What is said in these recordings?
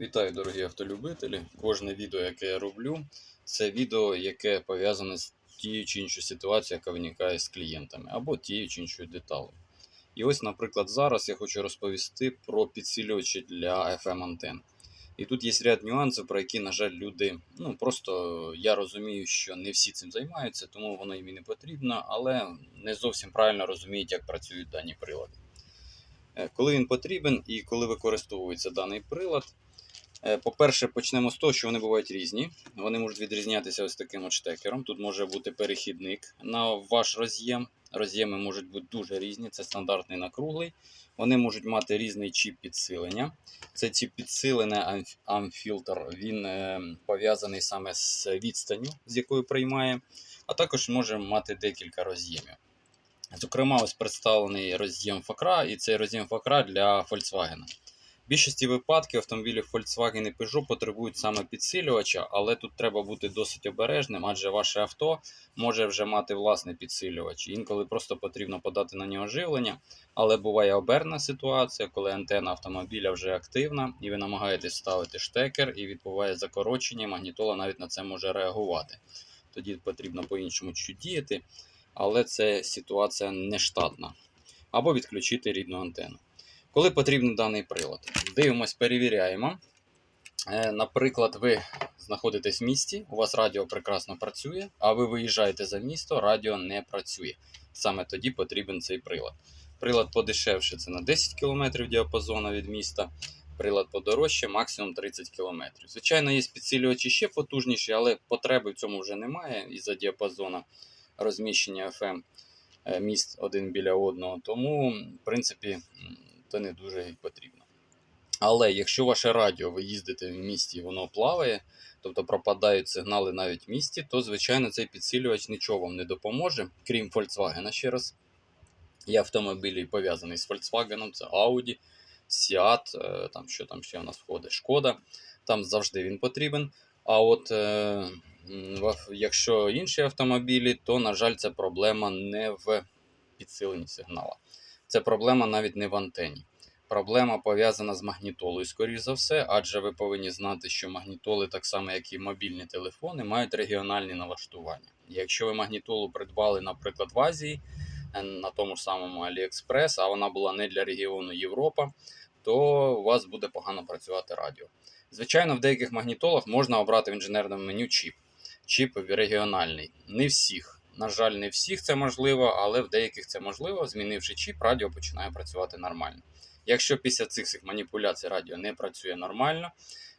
Вітаю, дорогі автолюбителі. Кожне відео, яке я роблю, це відео, яке пов'язане з тією чи іншою ситуацією, яка виникає з клієнтами, або тією чи іншою деталею. І ось, наприклад, зараз я хочу розповісти про підсилювачі для FM антен. І тут є ряд нюансів, про які, на жаль, люди. Ну просто я розумію, що не всі цим займаються, тому воно їм і не потрібно, але не зовсім правильно розуміють, як працюють дані прилади. Е, Коли він потрібен і коли використовується даний прилад, По-перше, почнемо з того, що вони бувають різні. Вони можуть відрізнятися ось таким от штекером. Тут може бути перехідник на ваш роз'єм. Роз'єми можуть бути дуже різні, це стандартний на круглий. Вони можуть мати різний чіп підсилення. Це чіп підсилення амфільтр, він е, пов'язаний саме з відстанню, з якою приймає, а також може мати декілька роз'ємів. Зокрема, ось представлений роз'єм Факра, і цей роз'єм Факра для Volkswagen. Більшості випадків автомобілів Volkswagen і Peugeot потребують саме підсилювача, але тут треба бути досить обережним, адже ваше авто може вже мати власний підсилювач. Інколи просто потрібно подати на нього живлення, але буває оберна ситуація, коли антенна автомобіля вже активна, і ви намагаєтесь ставити штекер, і відбуває закорочення, магнітола навіть на це може реагувати. Тоді потрібно по-іншому чуть діяти, але це ситуація нештатна. Або відключити рідну антенну. Коли потрібен даний прилад, дивимось, перевіряємо. Е, Наприклад, ви знаходитесь в місті, у вас радіо прекрасно працює, а ви виїжджаєте за місто, радіо не працює. Саме тоді потрібен цей прилад. Прилад подешевше це на 10 км діапазону від міста. Прилад подорожче, максимум 30 км. Звичайно, є підсилювачі ще потужніші, але потреби в цьому вже немає із-за діапазону розміщення FM е, міст один біля одного. Тому, в принципі, то не дуже потрібно. Але якщо ваше радіо, ви їздите в місті, і воно плаває, тобто пропадають сигнали навіть в місті, то, звичайно, цей підсилювач нічого вам не допоможе, крім Volkswagen ще раз. Є автомобілі пов'язані з Volkswagen, це Audi, Seat, е, там що там ще у нас входить, Шкода. Там завжди він потрібен. А от е, якщо інші автомобілі, то, на жаль, це проблема не в підсиленні сигнала. Це проблема навіть не в антені. Проблема пов'язана з магнітолою, скоріш за все, адже ви повинні знати, що магнітоли, так само як і мобільні телефони, мають регіональні налаштування. Якщо ви магнітолу придбали, наприклад, в Азії е, на тому ж самому AliExpress, а вона була не для регіону Європа, то у вас буде погано працювати радіо. Звичайно, в деяких магнітолах можна обрати в інженерному меню чіп. Чіп регіональний. Не всіх. На жаль, не всіх це можливо, але в деяких це можливо. Змінивши чіп, радіо починає працювати нормально. Якщо після цих всіх маніпуляцій радіо не працює нормально,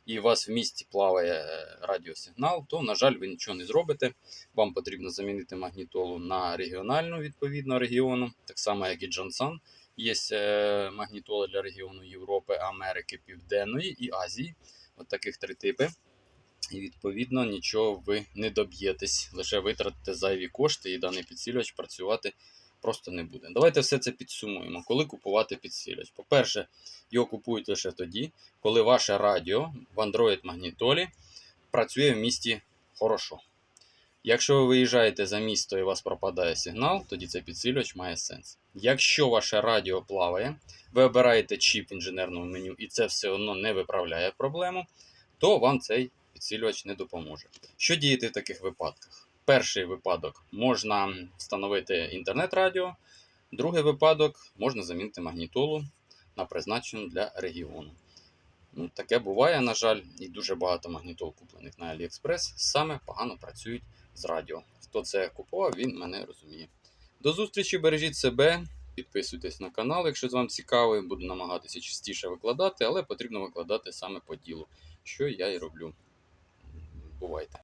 і у вас в місті плаває е, радіосигнал, то, на жаль, ви нічого не зробите. Вам потрібно замінити магнітолу на регіональну відповідно регіону, так само як і Джонсон. Є е, магнітоли для регіону Європи, Америки, Південної і Азії. От таких три типи. І відповідно нічого ви не доб'єтесь, лише витратите зайві кошти, і даний підсилювач працювати просто не буде. Давайте все це підсумуємо. Коли купувати підсилювач? По-перше, його купують лише тоді, коли ваше радіо в Android магнітолі працює в місті хорошо. Якщо ви виїжджаєте за місто і у вас пропадає сигнал, тоді цей підсилювач має сенс. Якщо ваше радіо плаває, ви обираєте чіп в інженерному меню і це все одно не виправляє проблему, то вам цей підсилювач не допоможе. Що діяти в таких випадках? Перший випадок можна встановити інтернет-радіо, другий випадок можна замінити магнітолу на призначену для регіону. Ну, таке буває, на жаль, і дуже багато магнітол, куплених на AliExpress, саме погано працюють з радіо. Хто це купував, він мене розуміє. До зустрічі, бережіть себе, підписуйтесь на канал, якщо з вам цікаво, буду намагатися частіше викладати, але потрібно викладати саме по ділу, що я і роблю. Бувайте.